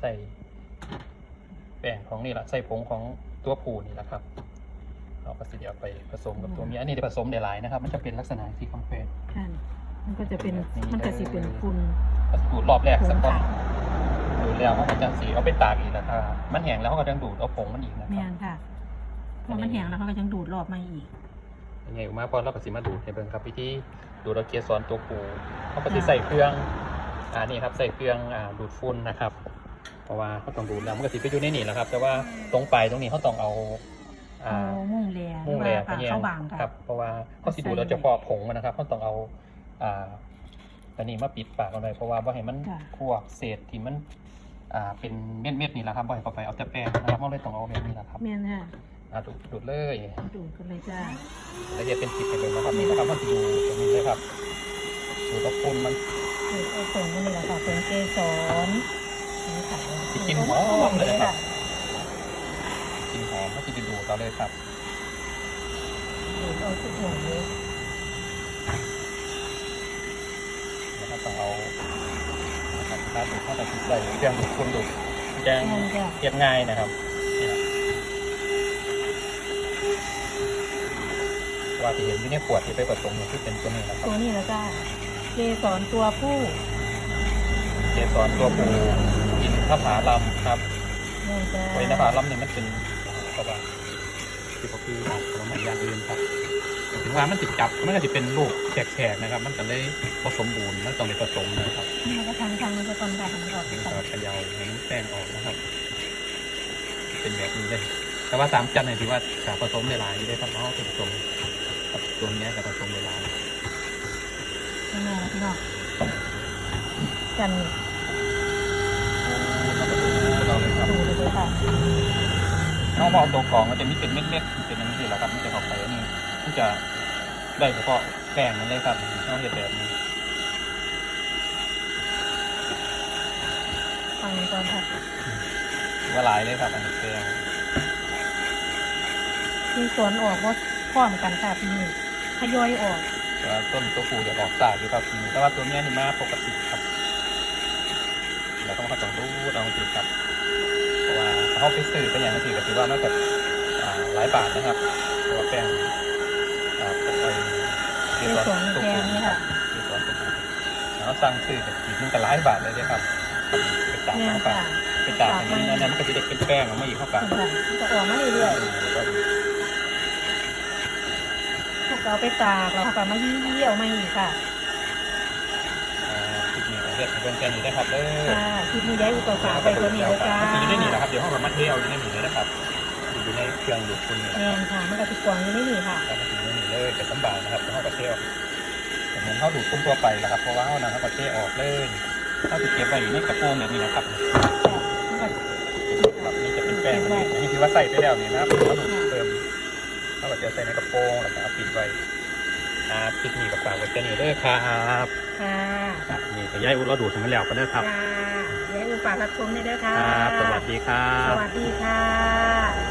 ใส่แป้งของนี่แหละใส่ผงของตัวผูนี่แหละครับเราก็สิเดี๋ยวไปผสมกับตัวเมียอันนี้ได้ผสมได้หลายนะครับ มันจะเป็นลักษณะสีคอมเพลตค่ะมันก็จะเป็นมันก็สิเป็นคุณดูดรอบแรกผสักงก่อนค่ะดูดแล้วเขาก็จะสีเอาไปตากอีกแล้วถ้ามันแห้งแล้วเขาก็จะดูดเอาผงมันอีกนะคแม่รับนค่ะพอมันแห้งแล้วเขาก็ยังดูดรอบมาอีกยังไงออกมาพอเราก็สิมาดูดให้เบิ่งครับวิธีดูดเอาเกสรตัวปูเขาก็สิใส่เครื่องอ่านี่ครับใส่เครื่องอ่าดูดฝุ่นนะครับ เพราะว่าเขาต้องดูดแล้วมันก็สิไปอยู่ในนี่แหละครับ แต่ว่าตรงปลายตรงนี้เขาต้องเอาอ่าเอามุ่งแลหรืมุ่องว่าแรงปลาแยงเข้าบางค่ะครับ เพราะว่าเขาสิดูดเราจะพอผงมันนะครับเขาต้องเอาอ่าอันนี้มาปิดปากกันเลยเพราะว่าว่าให้มันค่ะพวกเศษที่มันอ่าเป็นเม็ดเม็ดๆนี่แหละครับบ่ให้เข้าไปเอาแต่แป้งนะครับมันเลยต้องเอาแบบนี้แหละครับแม่นค่ะอ่าดูดดูดเลยดูดกันเลยจ้าละเอียดเป็นคลิปให้เลยนะครับนี่นะครับมันจะดูตรงนี้เลยครับดูตะปุ่นมัน ดูดเอาผงมันนี่แหละค่ะผงเกสร นี่ค่ะสิกินหอมเลยนะครับกลินหอมก็จะดูดเราเลยครับดูดเอาทุกอย่างเลยแล้วก็ต้องเอานะครับถ้าดูดเข้าไปติดใส่เครื่องดูดฝุ่นดูดแจ้งแม่นจ้ะเรียบง่ายนะครับนี่นะว่าที่เห็นที่ในขวดที่ไปผสมเนี่ยที่เป็นตัวนี้นะครับตัวนี้แล้วจ้าเกสรตัวผู้เกสรตัวปู กินข้าวผาลำครับแม่นจ้าไว้นภาลำเนี่ยมันเป็นกระบาที่ก็คือผลไม้อย่างอื่นครับถึงว่ามันติดจับมันก็จะเป็นลูกแฉกๆนะครับ มันจะได้ผสมบูรณ์มันต้องได้ผสมนะครับมันก็ทางทางมันก็ตอนได้ทางมันก็มันตอนก็เขย่าให้มันแป้งออกนะครับ เป็นแบบนี้เลยแต่ว่าสามจันเนี่ยถือว่าจะผสมในหลายอยู่ได้ครับเอาผสมกับตัวเนี้ยกับผสมในหลายแม่นะพี่น้องกันเราเลยครับ ดูเลยค่ะ นอกจากตัวกรองมันจะมีเป็นเม็ดๆเป็นอย่างนี้แหละครับมันจะเข้าไปอันนี้มันจะได้เฉพาะแป้งนั่นเลยครับนอกจากแบบนี้ฟังก่อนค่ะถือว่าหลายเลยครับอันนี้แป้งมีสวนออกว่าพร้อมกันค่ะพี่นี่ทยอยออกแต่ว่าต้นตัวผูจะออกสากอยู่ครับแต่ว่าตัวเนี้ยนี่มาปกติครับเราต้องเข้าต้องดูเราจริงครับ เพราะว่าถ้าเขาไปซื้อเป็นอย่างนี้ก็ถือว่ามันแบบอ่าหลายบาทนะครับเพราะว่าแป้งอ่าปกติเกสรตัวผูนะครับเกสรตัวผูแล้วสั่งซื้อกับอีกนึงก็หลายบาทเลยเด้ครับเป็นตากแม่เข้าไปค่ะเป็นตากอย่างนี้นะมันก็จะได้เป็นแป้งออกมาอีกเข้าไปค่ะจะออกมาเรื่อยๆพวกเราไปตากเราก็มายี่ยวมาอีกค่ะอ่าคลิปนี้ก็ เรียกเป็นแค่นี้นะครับเด้อค่ะคลิปนี้ย้ายอุปสรรคไปตัวนี้เลยจ้ามันอยู่ในนี่นะครับเดี๋ยวห้องกับมัดเทลอยู่ในนี่เลยนะครับอยู่ในเครื่องดูดฝุ่นนี่แม่นค่ะมันก็ติดกวางอยู่ในนี่ค่ะแล้วมันอยู่ในนี่เลยแต่สำบายนะครับห้องกับเทลเหมือนเขาดูดฝุ่นทั่วไปนะครับเพราะว่าเขานะเขากับเทออกเลยเขาจะเก็บไว้ในกระโปรงแบบนี้นะครับมันก็แบบนี้จะเป็นแป้งอันนี้คือว่าใส่ไปแล้วนี่นะครับเขาดูดเติมเขาก็จะใส่ในกระโปรงแล้วก็เอาปิดไว้ อ่าคลิปนี้กับฝากไว้แค่นี้เด้อครับค่ะครับนี่ก็ย้ายอุดเราดูดถึงมันแล้วกันเด้อครับ จ้าย้ายอุปสรรครับชมได้เด้อค่ะ ครับ สวัสดีครัสบวัสดีค่ะ